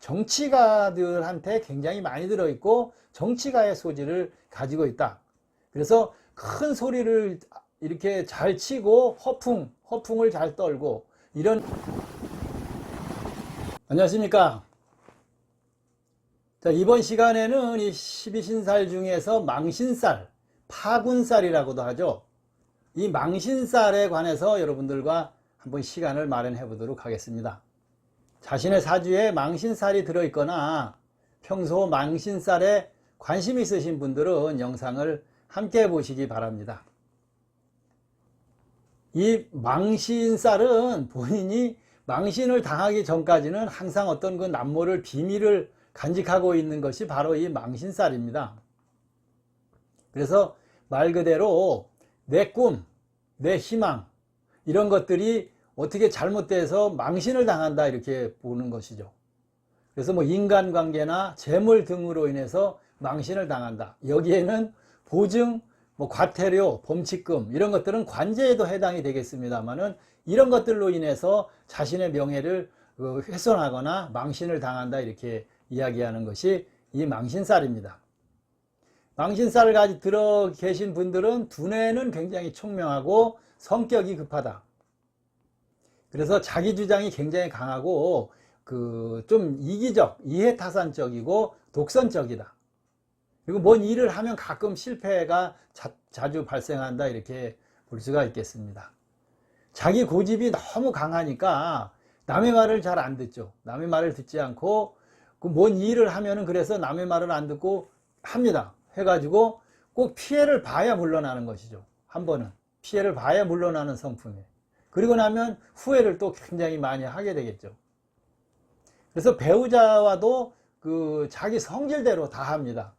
정치가들한테 굉장히 많이 들어있고 정치가의 소질을 가지고 있다. 그래서 큰 소리를 이렇게 잘 치고 허풍, 허풍을 잘 떨고 이런 안녕하십니까. 자, 이번 시간에는 이 12신살 중에서 망신살, 파군살이라고도 하죠. 이 망신살에 관해서 여러분들과 한번 시간을 마련해 보도록 하겠습니다. 자신의 사주에 망신살이 들어있거나 평소 망신살에 관심 있으신 분들은 영상을 함께 보시기 바랍니다. 이 망신살은 본인이 망신을 당하기 전까지는 항상 어떤 그 남모를 비밀을 간직하고 있는 것이 바로 이 망신살입니다. 그래서 말 그대로 내 꿈, 내 희망, 이런 것들이 어떻게 잘못돼서 망신을 당한다 이렇게 보는 것이죠. 그래서 뭐 인간관계나 재물 등으로 인해서 망신을 당한다. 여기에는 보증, 뭐 과태료, 범칙금 이런 것들은 관제에도 해당이 되겠습니다만은 이런 것들로 인해서 자신의 명예를 그 훼손하거나 망신을 당한다 이렇게 이야기하는 것이 이 망신살입니다. 망신살을 가지고 들어 계신 분들은 두뇌는 굉장히 총명하고 성격이 급하다. 그래서 자기 주장이 굉장히 강하고 그 좀 이기적, 이해타산적이고 독선적이다. 그리고 뭔 일을 하면 가끔 실패가 자, 주 발생한다 이렇게 볼 수가 있겠습니다. 자기 고집이 너무 강하니까 남의 말을 잘 안 듣죠. 남의 말을 듣지 않고 그 뭔 일을 하면은 그래서 남의 말을 안 듣고 합니다. 해가지고 꼭 피해를 봐야 물러나는 것이죠. 한 번은 피해를 봐야 물러나는 성품이에요. 그리고 나면 후회를 또 굉장히 많이 하게 되겠죠. 그래서 배우자와도 그 자기 성질대로 다 합니다.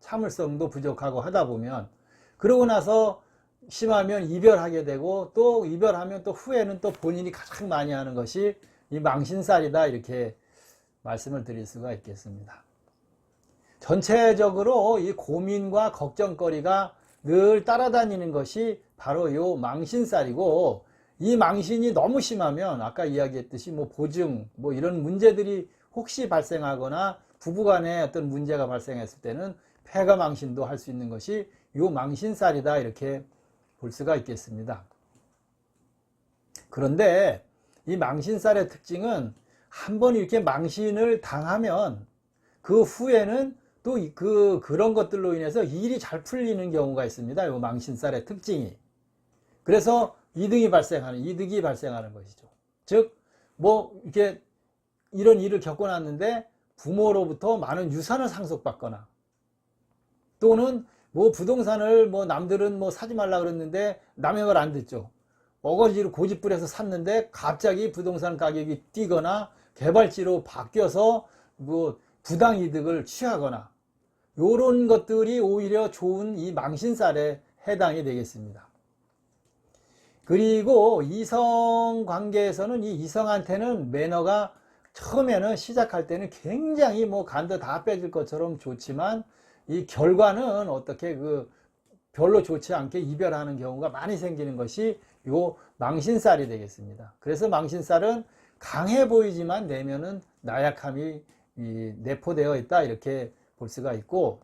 참을성도 부족하고 하다 보면 그러고 나서 심하면 이별하게 되고 또 이별하면 또 후회는 또 본인이 가장 많이 하는 것이 이 망신살이다 이렇게 말씀을 드릴 수가 있겠습니다. 전체적으로 이 고민과 걱정거리가 늘 따라다니는 것이 바로 요 망신살이고 이 망신이 너무 심하면 아까 이야기했듯이 뭐 보증 뭐 이런 문제들이 혹시 발생하거나 부부간에 어떤 문제가 발생했을 때는 폐가 망신도 할 수 있는 것이 요 망신살이다 이렇게 볼 수가 있겠습니다. 그런데 이 망신살의 특징은 한 번 이렇게 망신을 당하면 그 후에는 또 그 그런 것들로 인해서 일이 잘 풀리는 경우가 있습니다. 요 망신살의 특징이. 그래서 이득이 발생하는 이득이 발생하는 것이죠. 즉 뭐 이렇게 이런 일을 겪어놨는데 부모로부터 많은 유산을 상속받거나 또는 뭐 부동산을 뭐 남들은 뭐 사지 말라 그랬는데 남의 말 안 듣죠. 어거지로 고집부려서 샀는데 갑자기 부동산 가격이 뛰거나 개발지로 바뀌어서 뭐 부당 이득을 취하거나 요런 것들이 오히려 좋은 이 망신살에 해당이 되겠습니다. 그리고 이성 관계에서는 이 이성한테는 매너가 처음에는 시작할 때는 굉장히 뭐 간도 다 빼질 것처럼 좋지만 이 결과는 어떻게 그 별로 좋지 않게 이별하는 경우가 많이 생기는 것이 요 망신살이 되겠습니다. 그래서 망신살은 강해 보이지만 내면은 나약함이 내포되어 있다 이렇게 볼 수가 있고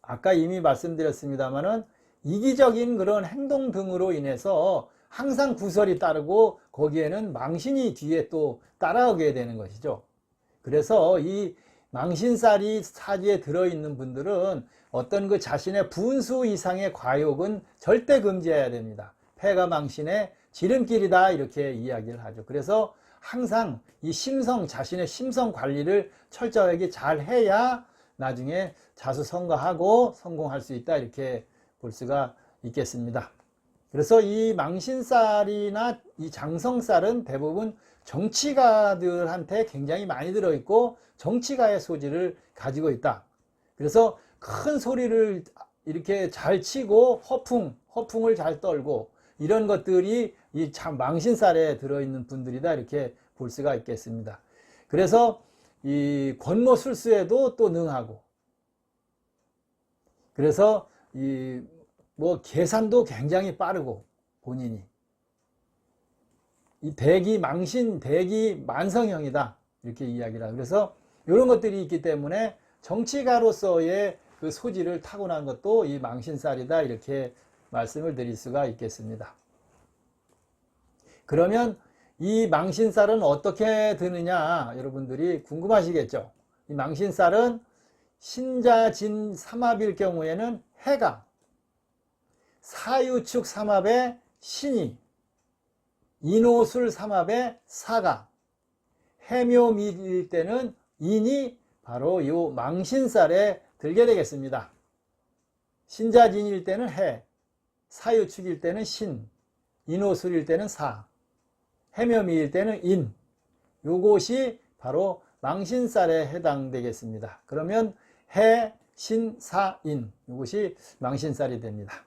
아까 이미 말씀드렸습니다만은 이기적인 그런 행동 등으로 인해서 항상 구설이 따르고 거기에는 망신이 뒤에 또 따라오게 되는 것이죠. 그래서 이 망신살이 사지에 들어있는 분들은 어떤 그 자신의 분수 이상의 과욕은 절대 금지해야 됩니다. 폐가 망신의 지름길이다 이렇게 이야기를 하죠. 그래서 항상 이 심성 자신의 심성 관리를 철저하게 잘 해야 나중에 자수성가하고 성공할 수 있다 이렇게 볼 수가 있겠습니다. 그래서 이 망신살이나 이 장성살은 대부분 정치가들한테 굉장히 많이 들어있고 정치가의 소질을 가지고 있다. 그래서 큰 소리를 이렇게 잘 치고 허풍, 허풍을 잘 떨고 이런 것들이 이 참 망신살에 들어있는 분들이다 이렇게 볼 수가 있겠습니다. 그래서 이 권모술수에도 또 능하고 그래서 이 뭐 계산도 굉장히 빠르고 본인이. 이 대기 망신 대기 만성형이다. 이렇게 이야기를 하고. 그래서 이런 것들이 있기 때문에 정치가로서의 그 소질을 타고난 것도 이 망신살이다. 이렇게 말씀을 드릴 수가 있겠습니다. 그러면 이 망신살은 어떻게 드느냐? 여러분들이 궁금하시겠죠. 이 망신살은 신자진 삼합일 경우에는 해가 사유축 삼합의 신이 인호술 삼합의 사가 해묘미일 때는 인이 바로 요 망신살에 들게 되겠습니다. 신자진일 때는 해, 사유축일 때는 신, 인호술일 때는 사, 해묘미일 때는 인. 요것이 바로 망신살에 해당되겠습니다. 그러면 해, 신, 사, 인. 요것이 망신살이 됩니다.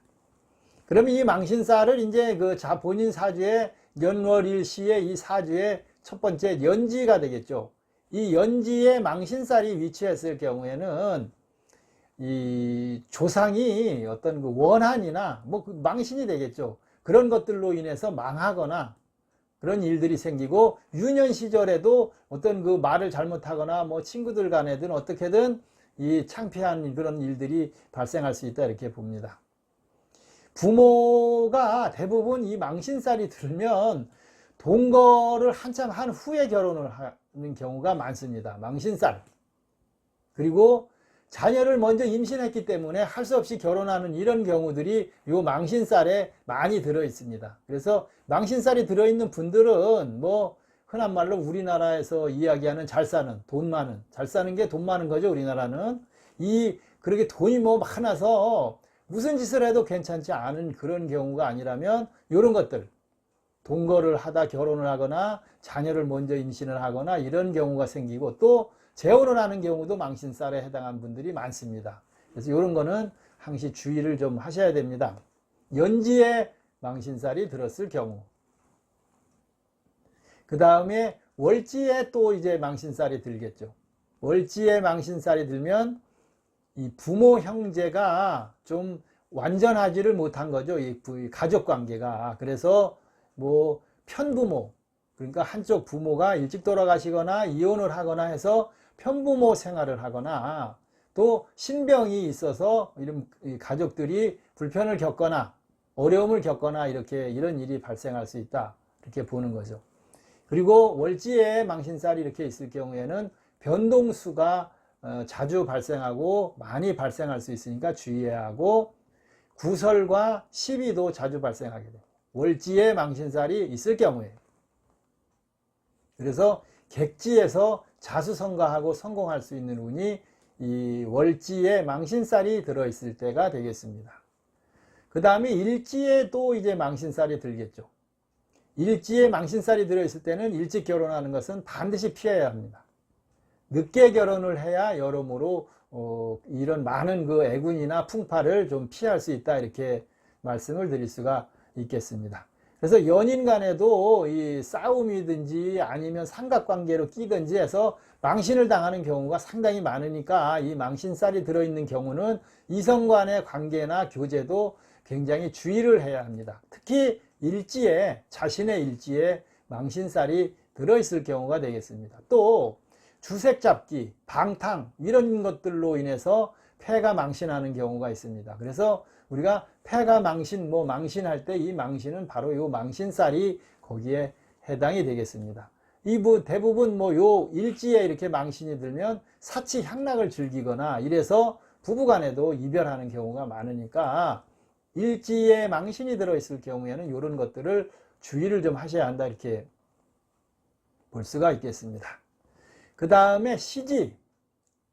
그러면 이 망신살을 이제 그 자 본인 사주의 연월일시의 이 사주의 첫 번째 연지가 되겠죠. 이 연지에 망신살이 위치했을 경우에는 이 조상이 어떤 그 원한이나 뭐그 망신이 되겠죠. 그런 것들로 인해서 망하거나 그런 일들이 생기고 유년 시절에도 어떤 그 말을 잘못하거나 뭐 친구들 간에든 어떻게든 이 창피한 그런 일들이 발생할 수 있다 이렇게 봅니다. 부모가 대부분 이 망신살이 들면 동거를 한참 한 후에 결혼을 하는 경우가 많습니다. 망신살. 그리고 자녀를 먼저 임신했기 때문에 할 수 없이 결혼하는 이런 경우들이 요 망신살에 많이 들어 있습니다. 그래서 망신살이 들어 있는 분들은 뭐 흔한 말로 우리나라에서 이야기하는 잘 사는 돈 많은 잘 사는 게 돈 많은 거죠 우리나라는 이 그렇게 돈이 뭐 많아서 무슨 짓을 해도 괜찮지 않은 그런 경우가 아니라면 이런 것들 동거를 하다 결혼을 하거나 자녀를 먼저 임신을 하거나 이런 경우가 생기고 또 재혼을 하는 경우도 망신살에 해당한 분들이 많습니다. 그래서 이런 거는 항시 주의를 좀 하셔야 됩니다. 연지에 망신살이 들었을 경우. 그 다음에 월지에 또 이제 망신살이 들겠죠. 월지에 망신살이 들면 이 부모 형제가 좀 완전하지를 못한 거죠. 이 가족 관계가. 그래서 뭐 편부모, 그러니까 한쪽 부모가 일찍 돌아가시거나 이혼을 하거나 해서 편부모 생활을 하거나 또 신병이 있어서 이런 가족들이 불편을 겪거나 어려움을 겪거나 이렇게 이런 일이 발생할 수 있다. 이렇게 보는 거죠. 그리고 월지에 망신살이 이렇게 있을 경우에는 변동수가 어, 자주 발생하고 많이 발생할 수 있으니까 주의해야 하고 구설과 시비도 자주 발생하게 됩니다. 월지에 망신살이 있을 경우에 그래서 객지에서 자수성가하고 성공할 수 있는 운이 이 월지에 망신살이 들어있을 때가 되겠습니다. 그 다음에 일지에 또 이제 망신살이 들겠죠. 일지에 망신살이 들어있을 때는 일찍 결혼하는 것은 반드시 피해야 합니다. 늦게 결혼을 해야 여러모로 어, 이런 많은 그 애군이나 풍파를 좀 피할 수 있다 이렇게 말씀을 드릴 수가 있겠습니다. 그래서 연인 간에도 이 싸움이든지 아니면 삼각관계로 끼든지 해서 망신을 당하는 경우가 상당히 많으니까 이 망신살이 들어있는 경우는 이성 간의 관계나 교제도 굉장히 주의를 해야 합니다. 특히 일지에 자신의 일지에 망신살이 들어있을 경우가 되겠습니다. 또 주색 잡기, 방탕 이런 것들로 인해서 폐가 망신하는 경우가 있습니다. 그래서 우리가 폐가 망신, 뭐 망신할 때 이 망신은 바로 이 망신살이 거기에 해당이 되겠습니다. 이 대부분 뭐 요 일지에 이렇게 망신이 들면 사치 향락을 즐기거나 이래서 부부간에도 이별하는 경우가 많으니까 일지에 망신이 들어있을 경우에는 이런 것들을 주의를 좀 하셔야 한다 이렇게 볼 수가 있겠습니다. 그 다음에 시지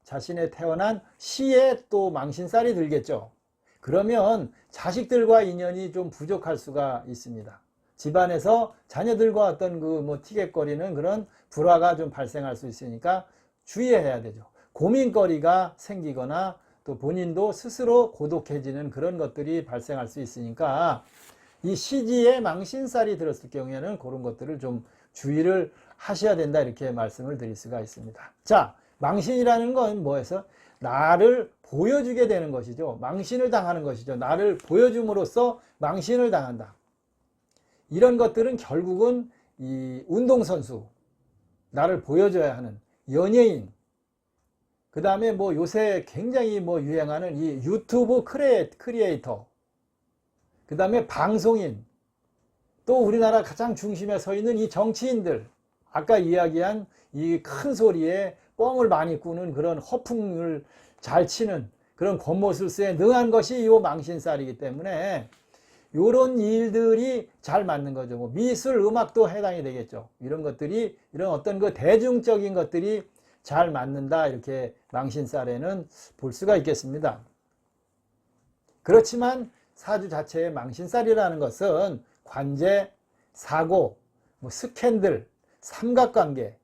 자신의 태어난 시에 또 망신살이 들겠죠. 그러면 자식들과 인연이 좀 부족할 수가 있습니다. 집안에서 자녀들과 어떤 그 뭐 티격거리는 그런 불화가 좀 발생할 수 있으니까 주의해야 되죠. 고민거리가 생기거나 또 본인도 스스로 고독해지는 그런 것들이 발생할 수 있으니까 이 시지에 망신살이 들었을 경우에는 그런 것들을 좀 주의를 하셔야 된다 이렇게 말씀을 드릴 수가 있습니다. 자, 망신이라는 건 뭐해서 나를 보여주게 되는 것이죠. 망신을 당하는 것이죠. 나를 보여줌으로써 망신을 당한다. 이런 것들은 결국은 이 운동선수, 나를 보여줘야 하는 연예인, 그 다음에 뭐 요새 굉장히 뭐 유행하는 이 유튜브 크리에, 크리에이터, 그 다음에 방송인, 또 우리나라 가장 중심에 서 있는 이 정치인들, 아까 이야기한 이 큰 소리에 뻥을 많이 꾸는 그런 허풍을 잘 치는 그런 겉모술수에 능한 것이 이 망신살이기 때문에 이런 일들이 잘 맞는 거죠. 뭐 미술, 음악도 해당이 되겠죠. 이런 것들이 이런 어떤 그 대중적인 것들이 잘 맞는다 이렇게 망신살에는 볼 수가 있겠습니다. 그렇지만 사주 자체의 망신살이라는 것은 관제, 사고, 뭐 스캔들, 삼각관계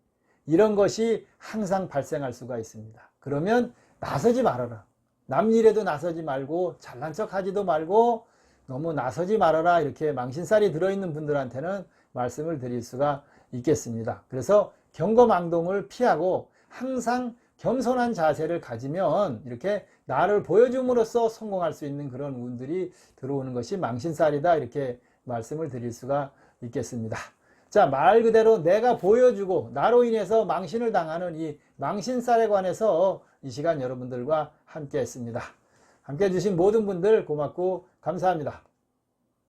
이런 것이 항상 발생할 수가 있습니다. 그러면 나서지 말아라. 남 일에도 나서지 말고 잘난 척 하지도 말고 너무 나서지 말아라 이렇게 망신살이 들어있는 분들한테는 말씀을 드릴 수가 있겠습니다. 그래서 경거망동을 피하고 항상 겸손한 자세를 가지면 이렇게 나를 보여줌으로써 성공할 수 있는 그런 운들이 들어오는 것이 망신살이다 이렇게 말씀을 드릴 수가 있겠습니다. 자, 말 그대로 내가 보여주고 나로 인해서 망신을 당하는 이 망신살에 관해서 이 시간 여러분들과 함께 했습니다. 함께 해주신 모든 분들 고맙고 감사합니다.